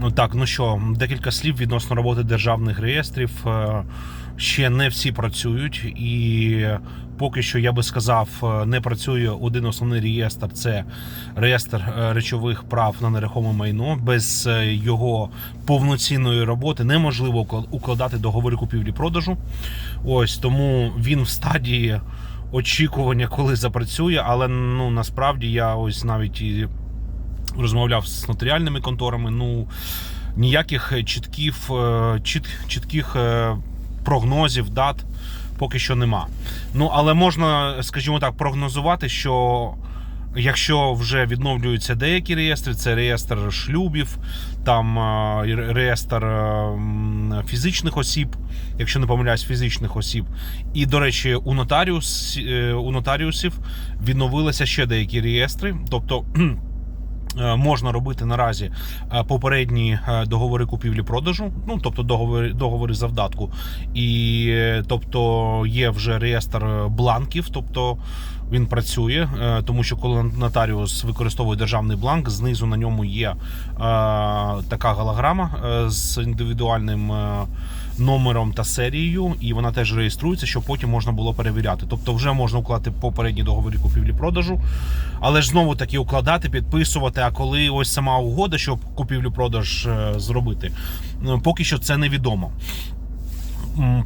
Ну так, ну що, декілька слів відносно роботи державних реєстрів. Е, Ще не всі працюють, і поки що я би сказав, е, не працює один основний реєстр це реєстр е, речових прав на нерухоме майно. Без його повноцінної роботи неможливо уклад- укладати договори купівлі-продажу. Ось тому він в стадії очікування, коли запрацює, але ну насправді я ось навіть і розмовляв з нотаріальними конторами. Ну ніяких чітків, е, чіт, чітких е, прогнозів, дат поки що нема. Ну але можна, скажімо так, прогнозувати, що. Якщо вже відновлюються деякі реєстри, це реєстр шлюбів, там е, реєстр е, фізичних осіб, якщо не помиляюсь, фізичних осіб. І, до речі, у нотаріус, е, у нотаріусів відновилися ще деякі реєстри. Тобто е, можна робити наразі е, попередні е, договори купівлі-продажу, ну тобто договори, договори завдатку. І е, тобто є вже реєстр е, бланків, тобто він працює, е, тому що коли нотаріус використовує державний бланк, знизу на ньому є е, така голограма е, з індивідуальним е, номером та серією, і вона теж реєструється, щоб потім можна було перевіряти. Тобто, вже можна укладати попередні договори купівлі-продажу, але ж знову таки укладати, підписувати. Коли ось сама угода, щоб купівлю-продаж е, зробити, ну, поки що це невідомо.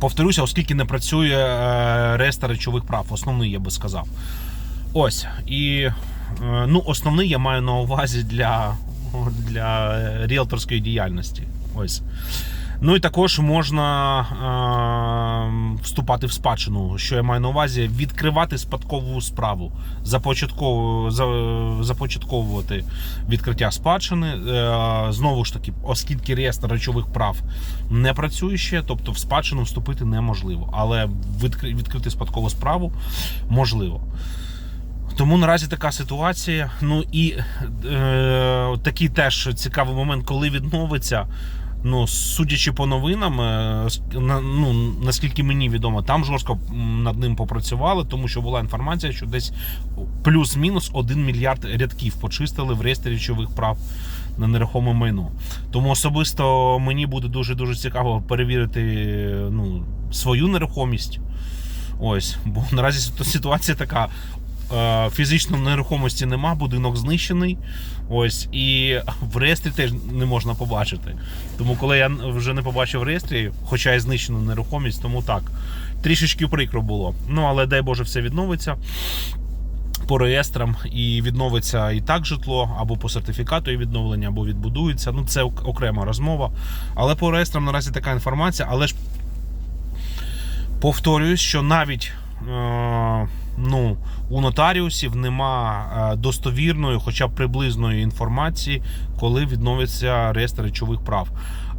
Повторюся, оскільки не працює е, реєстр речових прав, основний я би сказав. Ось і е, ну, основний я маю на увазі для, для е, ріелторської діяльності. Ось. Ну і також можна е, вступати в спадщину, що я маю на увазі, відкривати спадкову справу, започаткову, за, започатковувати відкриття спадщини. Е, знову ж таки, оскільки реєстр речових прав не працює ще, тобто в спадщину вступити неможливо, але відкри- відкрити спадкову справу можливо. Тому наразі така ситуація. Ну і е, такий теж цікавий момент, коли відновиться. Ну, судячи по новинам, е, ну, наскільки мені відомо, там жорстко над ним попрацювали, тому що була інформація, що десь плюс-мінус 1 мільярд рядків почистили в реєстрі речових прав на нерухоме майно. Тому особисто мені буде дуже дуже цікаво перевірити ну, свою нерухомість. Ось, бо наразі ситуація така. Е, Фізично нерухомості нема, будинок знищений. Ось, і в реєстрі теж не можна побачити. Тому, коли я вже не побачив в реєстрі, хоча й знищену нерухомість, тому так. Трішечки прикро було. Ну, але дай Боже, все відновиться по реєстрам і відновиться і так житло, або по сертифікату і відновлення, або відбудується. Ну, це окрема розмова. Але по реєстрам наразі така інформація, але ж повторююсь, що навіть е, ну, у нотаріусів нема е, достовірної, хоча б приблизної інформації, коли відновиться реєстр речових прав.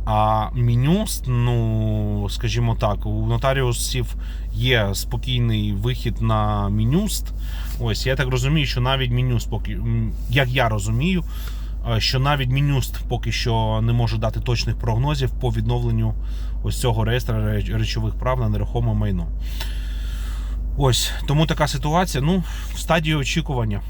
А Мінюст, ну скажімо так, у нотаріусів є спокійний вихід на Мінюст. Ось я так розумію, що навіть Мінюст, поки як я розумію, е, що навіть Мінюст поки що не може дати точних прогнозів по відновленню ось цього реєстру реч- речових прав на нерухоме майно. Ось тому така ситуація. Ну, в стадії очікування.